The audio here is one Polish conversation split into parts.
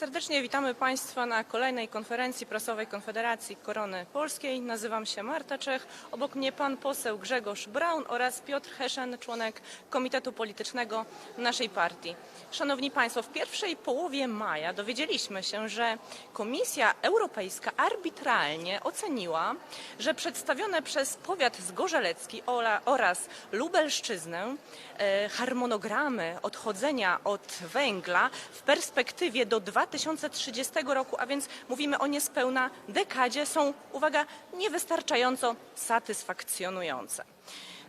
Serdecznie witamy Państwa na kolejnej konferencji prasowej Konfederacji Korony Polskiej. Nazywam się Marta Czech. Obok mnie pan poseł Grzegorz Braun oraz Piotr Heszen, członek Komitetu Politycznego naszej partii. Szanowni Państwo, w pierwszej połowie maja dowiedzieliśmy się, że Komisja Europejska arbitralnie oceniła, że przedstawione przez powiat zgorzelecki oraz Lubelszczyznę e, harmonogramy odchodzenia od węgla w perspektywie do 2030 roku, a więc mówimy o niespełna dekadzie, są, uwaga, niewystarczająco satysfakcjonujące.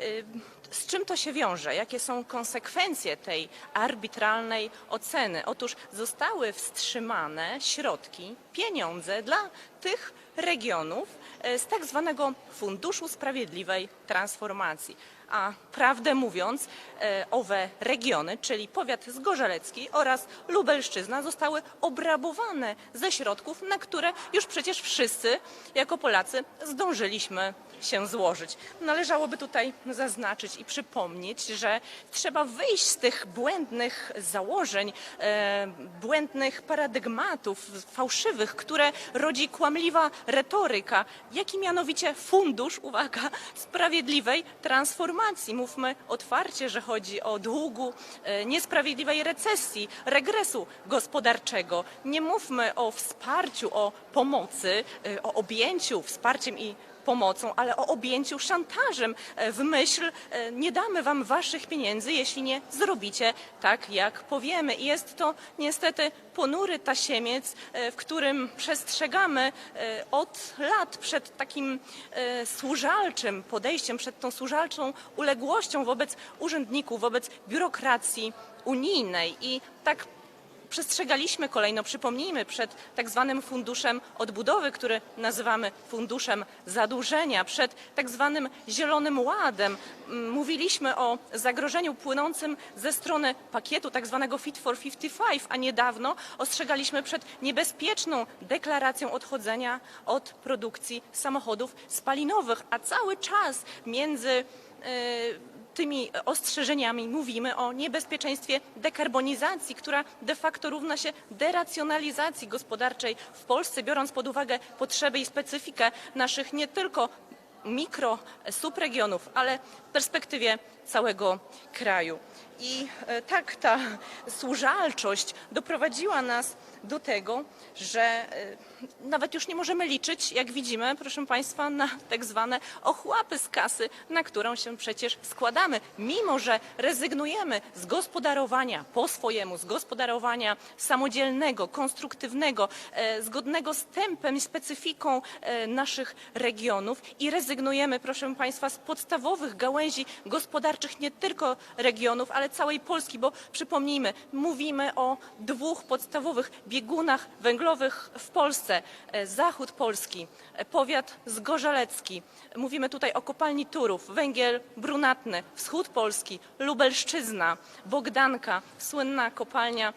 Y, Z czym to się wiąże? Jakie są konsekwencje tej arbitralnej oceny? Otóż zostały wstrzymane środki, pieniądze dla tych regionów e, z tak zwanego Funduszu Sprawiedliwej Transformacji. A prawdę mówiąc, e, owe regiony, czyli powiat zgorzelecki oraz Lubelszczyzna zostały obrabowane ze środków, na które już przecież wszyscy jako Polacy zdążyliśmy się złożyć. Należałoby tutaj zaznaczyć i przypomnieć, że trzeba wyjść z tych błędnych założeń, e, błędnych paradygmatów fałszywych, które rodzi kłamliwa retoryka, jaki mianowicie fundusz, uwaga, sprawiedliwej transformacji. Mówmy otwarcie, że chodzi o długu, e, niesprawiedliwej recesji, regresu gospodarczego. Nie mówmy o wsparciu, o pomocy, e, o objęciu wsparciem i pomocą, ale o objęciu szantażem e, w myśl e, nie damy wam waszych pieniędzy, jeśli nie zrobicie tak, jak powiemy. I jest to niestety ponury tasiemiec, e, w którym przestrzegamy od lat przed takim służalczym podejściem, przed tą służalczą uległością wobec urzędników, wobec biurokracji unijnej. I tak przestrzegaliśmy kolejno, przypomnijmy, przed tak zwanym funduszem odbudowy, który nazywamy funduszem zadłużenia, przed tak zwanym zielonym ładem. M, Mówiliśmy o zagrożeniu płynącym ze strony pakietu tak zwanego Fit for 55, a niedawno ostrzegaliśmy przed niebezpieczną deklaracją odchodzenia od produkcji samochodów spalinowych, a cały czas między e, tymi ostrzeżeniami mówimy o niebezpieczeństwie dekarbonizacji, która de facto równa się deracjonalizacji gospodarczej w Polsce, biorąc pod uwagę potrzeby i specyfikę naszych nie tylko mikro, subregionów, ale perspektywie całego kraju. I e, tak ta służalczość doprowadziła nas do tego, że e, nawet już nie możemy liczyć, jak widzimy, proszę Państwa, na tak zwane ochłapy z kasy, na którą się przecież składamy. Mimo, że rezygnujemy z gospodarowania po swojemu, z gospodarowania samodzielnego, konstruktywnego, e, zgodnego z tempem i specyfiką naszych regionów i rezygnujemy, proszę Państwa, z podstawowych gałęzi gospodarczych nie tylko regionów, ale całej Polski, bo przypomnijmy, mówimy o dwóch podstawowych biegunach węglowych w Polsce. E, Zachód Polski, e, powiat zgorzelecki. Mówimy tutaj o kopalni Turów, węgiel brunatny, wschód Polski, Lubelszczyzna, Bogdanka, słynna kopalnia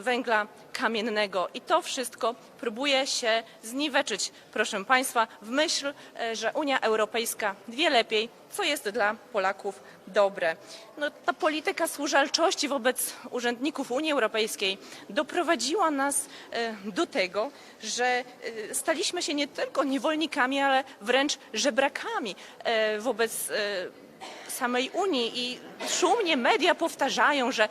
węgla kamiennego. I to wszystko próbuje się zniweczyć, proszę Państwa, w myśl, e, że Unia Europejska wie lepiej, co jest dla Polaków dobre. No, ta polityka służalczości wobec urzędników Unii Europejskiej doprowadziła nas e, do tego, że e, staliśmy się nie tylko niewolnikami, ale wręcz żebrakami e, wobec e, samej Unii i szumnie media powtarzają, że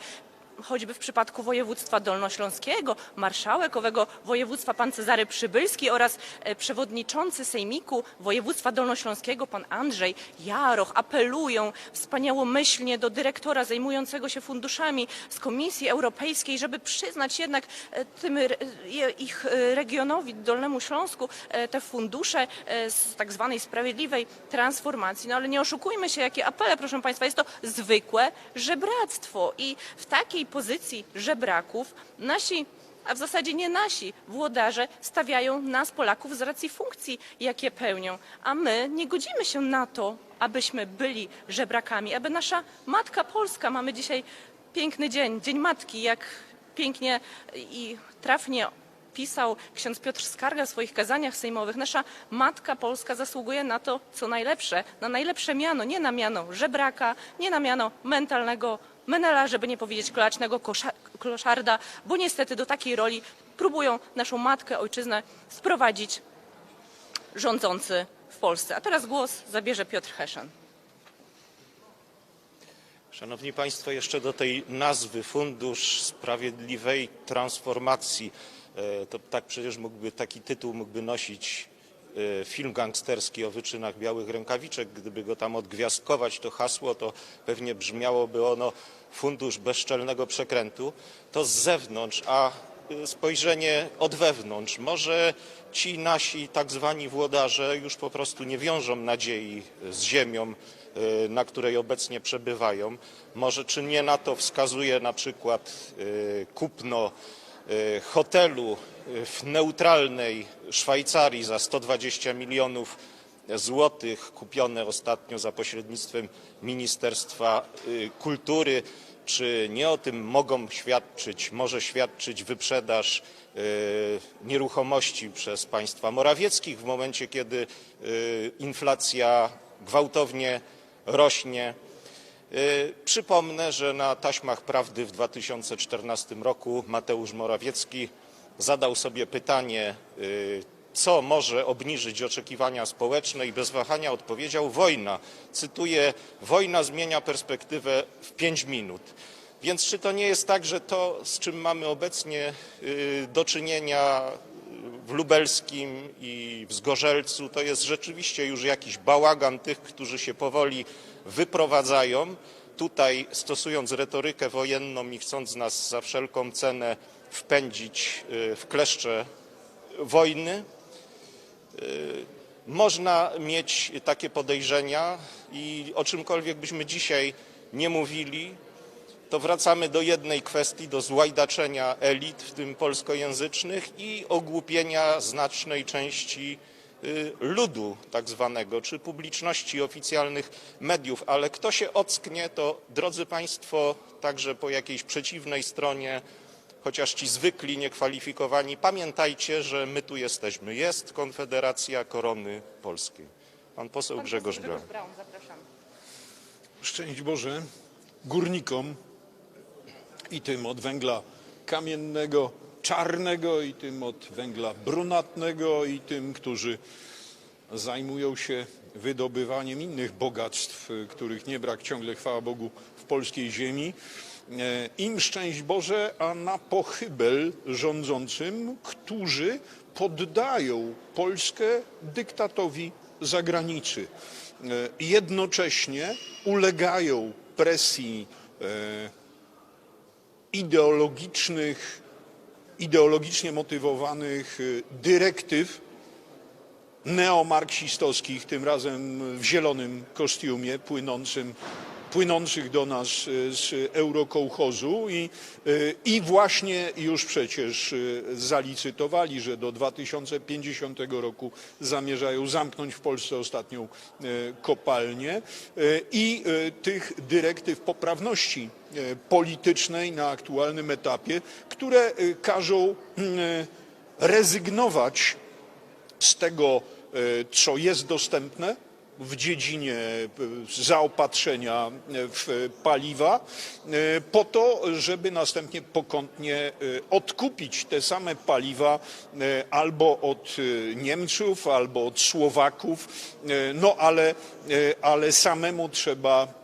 choćby w przypadku województwa dolnośląskiego, marszałek owego województwa pan Cezary Przybylski oraz e, przewodniczący sejmiku województwa dolnośląskiego pan Andrzej Jaroch apelują wspaniałomyślnie do dyrektora zajmującego się funduszami z Komisji Europejskiej, żeby przyznać jednak e, tym ich e, regionowi, Dolnemu Śląsku, te fundusze z tak zwanej sprawiedliwej transformacji. No ale nie oszukujmy się, jakie apele, proszę Państwa, jest to zwykłe żebractwo i w takiej pozycji żebraków nasi a w zasadzie nie nasi włodarze stawiają nas, Polaków, z racji funkcji, jakie pełnią. A my nie godzimy się na to, abyśmy byli żebrakami, aby nasza matka Polska, mamy dzisiaj piękny dzień, Dzień Matki, jak pięknie i trafnie pisał ksiądz Piotr Skarga w swoich kazaniach sejmowych. Nasza matka Polska zasługuje na to, co najlepsze, na najlepsze miano, nie na miano żebraka, nie na miano mentalnego menela, żeby nie powiedzieć kolacznego kloszarda, bo niestety do takiej roli próbują naszą matkę, ojczyznę sprowadzić rządzący w Polsce. A teraz głos zabierze Piotr Heszan. Szanowni Państwo, jeszcze do tej nazwy Fundusz Sprawiedliwej Transformacji. E, To tak przecież mógłby, taki tytuł mógłby nosić film gangsterski o wyczynach białych rękawiczek. Gdyby go tam odgwiazdkować, to hasło, to pewnie brzmiałoby ono Fundusz Bezczelnego Przekrętu. To z zewnątrz, a e, spojrzenie od wewnątrz. Może ci nasi tak zwani włodarze już po prostu nie wiążą nadziei z ziemią, y, na której obecnie przebywają. Może czy nie na to wskazuje na przykład y, kupno y, hotelu y, w neutralnej Szwajcarii za 120 milionów złotych, kupione ostatnio za pośrednictwem Ministerstwa y, Kultury. Czy nie o tym mogą świadczyć, może świadczyć wyprzedaż nieruchomości przez państwa Morawieckich w momencie, kiedy inflacja gwałtownie rośnie. Y, Przypomnę, że na taśmach prawdy w 2014 roku Mateusz Morawiecki zadał sobie pytanie, y, co może obniżyć oczekiwania społeczne i bez wahania odpowiedział wojna. Cytuję, wojna zmienia perspektywę w pięć minut. Więc czy to nie jest tak, że to, z czym mamy obecnie y, do czynienia w Lubelskim i w Zgorzelcu, to jest rzeczywiście już jakiś bałagan tych, którzy się powoli wyprowadzają. Tutaj stosując retorykę wojenną i chcąc nas za wszelką cenę wpędzić y, w kleszcze wojny, można mieć takie podejrzenia i o czymkolwiek byśmy dzisiaj nie mówili, to wracamy do jednej kwestii, do złajdaczenia elit, w tym polskojęzycznych i ogłupienia znacznej części y, ludu tak zwanego, czy publiczności oficjalnych mediów. Ale kto się ocknie, to drodzy Państwo, także po jakiejś przeciwnej stronie, chociaż ci zwykli, niekwalifikowani, pamiętajcie, że my tu jesteśmy. Jest Konfederacja Korony Polskiej. Pan poseł Pan Grzegorz Braun. Braun, zapraszam. Szczęść Boże górnikom i tym od węgla kamiennego, czarnego, i tym od węgla brunatnego, i tym, którzy zajmują się wydobywaniem innych bogactw, których nie brak ciągle, chwała Bogu, w polskiej ziemi. E, Im szczęść Boże, a na pochybel rządzącym, którzy poddają Polskę dyktatowi zagranicy. E, Jednocześnie ulegają presji e, ideologicznych, ideologicznie motywowanych y, dyrektyw neomarksistowskich, tym razem w zielonym kostiumie płynącym, płynących do nas y, z eurokołchozu i, y, i właśnie już przecież y, zalicytowali, że do 2050 roku zamierzają zamknąć w Polsce ostatnią kopalnię i tych dyrektyw poprawności politycznej na aktualnym etapie, które każą y, rezygnować z tego, e, co jest dostępne w dziedzinie e, zaopatrzenia e, w paliwa, e, po to, żeby następnie pokątnie odkupić te same paliwa albo od Niemców, albo od Słowaków, no ale, ale samemu trzeba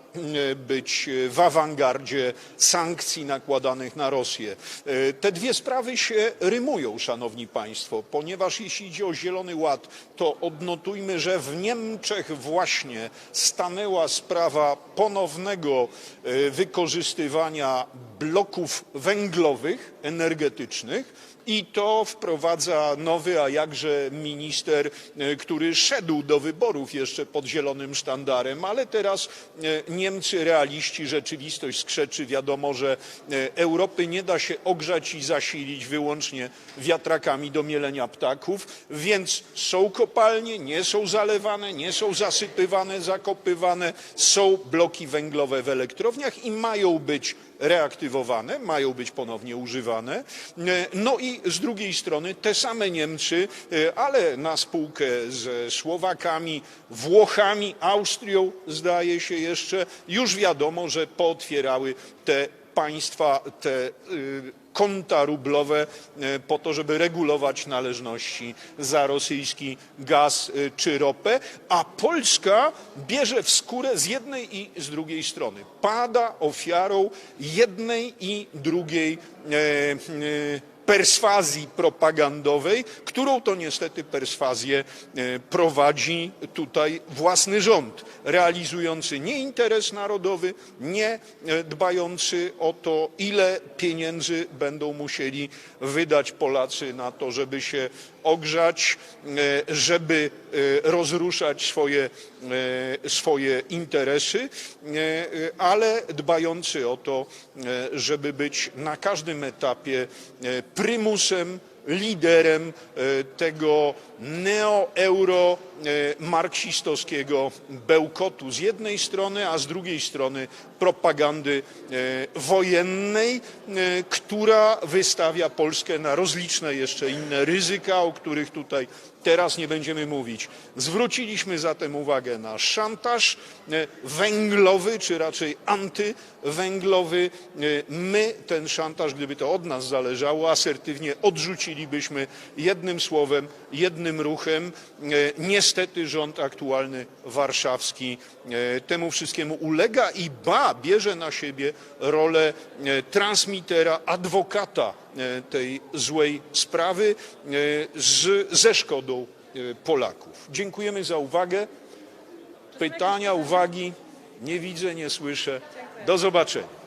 być w awangardzie sankcji nakładanych na Rosję. E, Te dwie sprawy się rymują, szanowni państwo, ponieważ jeśli idzie o Zielony Ład, to odnotujmy, że w Niemczech właśnie stanęła sprawa ponownego e, wykorzystywania bloków węglowych, energetycznych, i to wprowadza nowy, a jakże minister, e, który szedł do wyborów jeszcze pod zielonym sztandarem, ale teraz e, Niemcy, realiści, rzeczywistość skrzeczy. Wiadomo, że e, Europy nie da się ogrzać i zasilić wyłącznie wiatrakami do mielenia ptaków, więc są kopalnie, nie są zalewane, nie są zasypywane, zakopywane, są bloki węglowe w elektrowniach i mają być reaktywowane, mają być ponownie używane. E, No i z drugiej strony te same Niemcy, e, ale na spółkę ze Słowakami, Włochami, Austrią, zdaje się jeszcze, już wiadomo, że pootwierały te państwa te y, konta rublowe e, po to, żeby regulować należności za rosyjski gaz y, czy ropę, a Polska bierze w skórę z jednej i z drugiej strony. Pada ofiarą jednej i drugiej e, e, perswazji propagandowej, którą to niestety perswazję e, prowadzi tutaj własny rząd, realizujący nie interes narodowy, nie e, dbający o to, ile pieniędzy będą musieli wydać Polacy na to, żeby się ogrzać, e, żeby e, rozruszać swoje, e, swoje interesy, ale dbający o to, żeby być na każdym etapie prymusem, liderem tego neo-euro e, marksistowskiego bełkotu z jednej strony, a z drugiej strony propagandy e, wojennej, e, która wystawia Polskę na rozliczne jeszcze inne ryzyka, o których tutaj teraz nie będziemy mówić. Zwróciliśmy zatem uwagę na szantaż e, węglowy, czy raczej antywęglowy. My ten szantaż, gdyby to od nas zależało, asertywnie odrzucilibyśmy jednym słowem, jednym ruchem. E, Niestety rząd aktualny warszawski e, temu wszystkiemu ulega i ba, bierze na siebie rolę e, transmitera, adwokata tej złej sprawy z, ze szkodą Polaków. Dziękujemy za uwagę. Pytania, uwagi? Nie widzę, nie słyszę. Do zobaczenia.